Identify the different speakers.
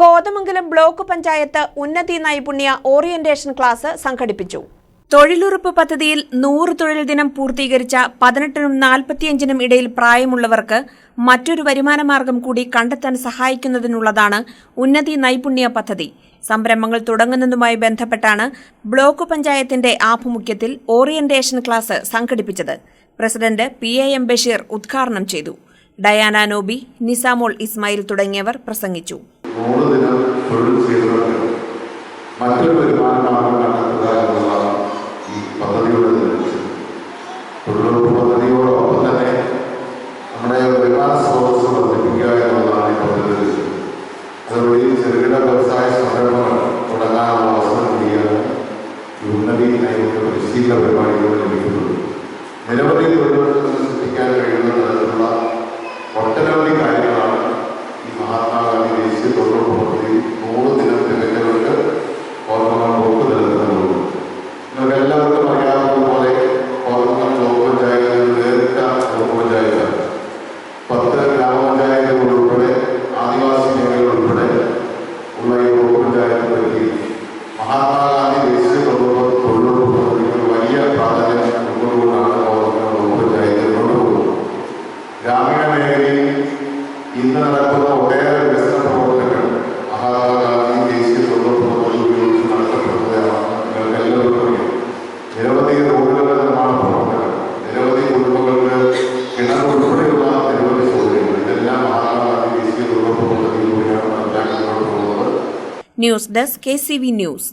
Speaker 1: Kothamangalam block panchayat ഉന്നതി നൈപുണ്യ orientation class സംഘടിപ്പിച്ചു. തൊഴിലുറപ്പ് പദ്ധതിയിൽ നൂറ് തൊഴിൽ ദിനം പൂർത്തീകരിച്ച പതിനെട്ടിനും നാൽപ്പത്തിയഞ്ചിനും ഇടയിൽ പ്രായമുള്ളവർക്ക് മറ്റൊരു വരുമാനമാർഗം കൂടി കണ്ടെത്താൻ സഹായിക്കുന്നതിനുള്ളതാണ് ഉന്നതി നൈപുണ്യ പദ്ധതി. സംരംഭങ്ങൾ തുടങ്ങുന്നതുമായി ബന്ധപ്പെട്ടാണ് ബ്ലോക്ക് പഞ്ചായത്തിന്റെ ആഭിമുഖ്യത്തിൽ ഓറിയന്റേഷൻ ക്ലാസ് സംഘടിപ്പിച്ചത്. President P A M Basheer ഉദ്ഘാടനം ചെയ്തു. ഡയാന നോബി നിസാമോൾ ഇസ്മായിൽ തുടങ്ങിയവർ പ്രസംഗിച്ചു.
Speaker 2: നൂറ് ദിനം തൊഴിൽ ചെയ്തവർക്ക് മറ്റൊരു വരുമാന മാർഗം കണ്ടെത്തുക എന്നുള്ള ഈ പദ്ധതിയുടെ തൊഴിലുറപ്പ് പദ്ധതിയോടൊപ്പം തന്നെ നമ്മുടെ വരുമാന സ്രോതസ് വർദ്ധിപ്പിക്കുക എന്നുള്ളതാണ് ഈ പദ്ധതി അതുവഴി ചെറുകിട വ്യവസായ സംരംഭങ്ങൾ തുടങ്ങാനുള്ള അവസരം കൂടിയാണ് ഈ ഉന്നതി നയങ്ങളുടെ പരിശീലന പരിപാടികൾ ലഭിക്കുന്നത്. നിരവധി തൊഴിലുകൾ മഹാത്മാഗാന്ധി ദേശീയ തൊഴിലുറപ്പ് തൊഴിലുറപ്പ് വലിയ പ്രാധാന്യം ഉൾക്കൊണ്ടുകൊണ്ടാണ് ഓർമ്മകൾ ബ്ലോക്ക് പഞ്ചായത്ത് മുന്നോട്ട് പോകുന്നത് ഗ്രാമീണ മേഖലയിൽ ഇന്ന് നടക്കുന്ന ഒട്ടേറെ വികസന പ്രവർത്തനങ്ങൾ മഹാത്മാഗാന്ധി ദേശീയ തൊഴിലുറപ്പ് ഉപയോഗിച്ച് നടത്തപ്പെടുന്നതാണ് എല്ലാവർക്കും നിരവധി റോഡുകളുടെ നിർമ്മാണ പ്രവർത്തനങ്ങൾ നിരവധി കുടുംബങ്ങൾക്ക് കിണർ ഉൾപ്പെടെയുള്ള നിരവധി സൗകര്യങ്ങൾ ഇതെല്ലാം മഹാത്മാഗാന്ധി ദേശീയ തൊഴിലുറപ്പ് പദ്ധതിയിലൂടെയാണ് നടത്താൻ
Speaker 1: ന്യൂസ് ഡെസ്ക് കെ ന്യൂസ്.